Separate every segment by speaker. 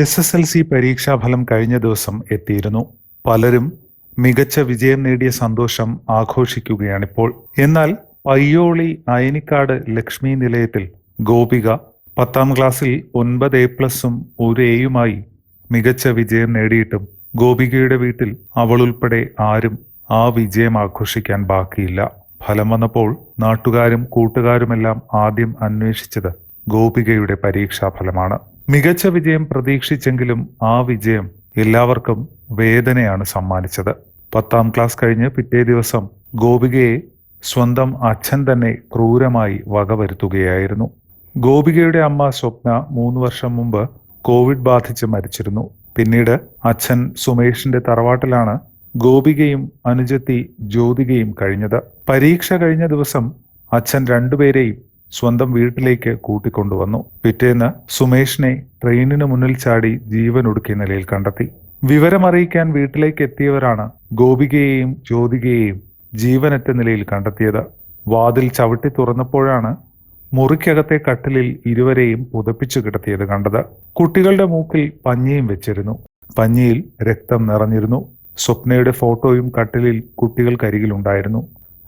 Speaker 1: S S L C പരീക്ഷാഫലം കഴിഞ്ഞ ദിവസം എത്തിയിരുന്നു. പലരും മികച്ച വിജയം നേടിയ സന്തോഷം ആഘോഷിക്കുകയാണിപ്പോൾ. എന്നാൽ പയ്യോളി അയനിക്കാട് ലക്ഷ്മി നിലയത്തിൽ ഗോപിക പത്താം ക്ലാസ്സിൽ ഒൻപത് എ പ്ലസും ഒരു എയുമായി മികച്ച വിജയം നേടിയിട്ടും ഗോപികയുടെ വീട്ടിൽ അവളുൾപ്പെടെ ആരും ആ വിജയം ആഘോഷിക്കാൻ ബാക്കിയില്ല. ഫലം വന്നപ്പോൾ നാട്ടുകാരും കൂട്ടുകാരുമെല്ലാം ആദ്യം അന്വേഷിച്ചത് ഗോപികയുടെ പരീക്ഷാ ഫലമാണ് മികച്ച വിജയം പ്രതീക്ഷിച്ചെങ്കിലും ആ വിജയം എല്ലാവർക്കും വേദനയാണ് സമ്മാനിച്ചത്. പത്താം ക്ലാസ് കഴിഞ്ഞ് പിറ്റേ ദിവസം ഗോപികയെ സ്വന്തം അച്ഛൻ തന്നെ ക്രൂരമായി വകവരുത്തുകയായിരുന്നു. ഗോപികയുടെ അമ്മ സ്വപ്ന മൂന്ന് വർഷം മുമ്പ് കോവിഡ് ബാധിച്ച് മരിച്ചിരുന്നു. പിന്നീട് അച്ഛൻ സുമേഷിന്റെ തറവാട്ടിലാണ് ഗോപികയും അനുജത്തി ജ്യോതികയും കഴിഞ്ഞത്. പരീക്ഷ കഴിഞ്ഞ ദിവസം അച്ഛൻ രണ്ടുപേരെയും സ്വന്തം വീട്ടിലേക്ക് കൂട്ടിക്കൊണ്ടുവന്നു. പിറ്റേന്ന് സുമേഷിനെ ട്രെയിനിന് മുന്നിൽ ചാടി ജീവൻ ഒടുക്കിയ നിലയിൽ കണ്ടെത്തി. വിവരമറിയിക്കാൻ വീട്ടിലേക്ക് എത്തിയവരാണ് ഗോപികയെയും ജ്യോതികയെയും ജീവനറ്റ നിലയിൽ കണ്ടെത്തിയത്. വാതിൽ ചവിട്ടി തുറന്നപ്പോഴാണ് മുറിക്കകത്തെ കട്ടിലിൽ ഇരുവരെയും പുതപ്പിച്ചു കിടത്തിയത് കണ്ടത്. കുട്ടികളുടെ മൂക്കിൽ പഞ്ഞിയും വെച്ചിരുന്നു. പഞ്ഞിയിൽ രക്തം നിറഞ്ഞിരുന്നു. സ്വപ്നയുടെ ഫോട്ടോയും കട്ടിലിൽ കുട്ടികൾക്കരികിലുണ്ടായിരുന്നു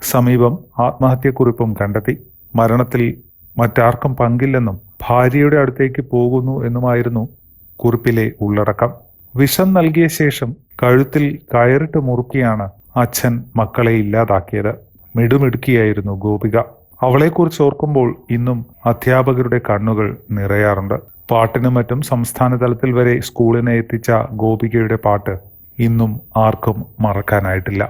Speaker 1: സമീപം ആത്മഹത്യക്കുറിപ്പും കണ്ടെത്തി. മരണത്തിൽ മറ്റാർക്കും പങ്കില്ലെന്നും ഭാര്യയുടെ അടുത്തേക്ക് പോകുന്നു എന്നുമായിരുന്നു കുറിപ്പിലെ ഉള്ളടക്കം. വിഷം നൽകിയ ശേഷം കഴുത്തിൽ കയറിട്ട് മുറുക്കിയാണ് അച്ഛൻ മക്കളെ ഇല്ലാതാക്കിയത്. മിടുമിടുക്കിയായിരുന്നു ഗോപിക. അവളെക്കുറിച്ച് ഓർക്കുമ്പോൾ ഇന്നും അധ്യാപകരുടെ കണ്ണുകൾ നിറയാറുണ്ട്. പാട്ടിനും മറ്റും സംസ്ഥാന തലത്തിൽ വരെ സ്കൂളിനെ എത്തിച്ച ഗോപികയുടെ പാട്ട് ഇന്നും ആർക്കും മറക്കാനായിട്ടില്ല.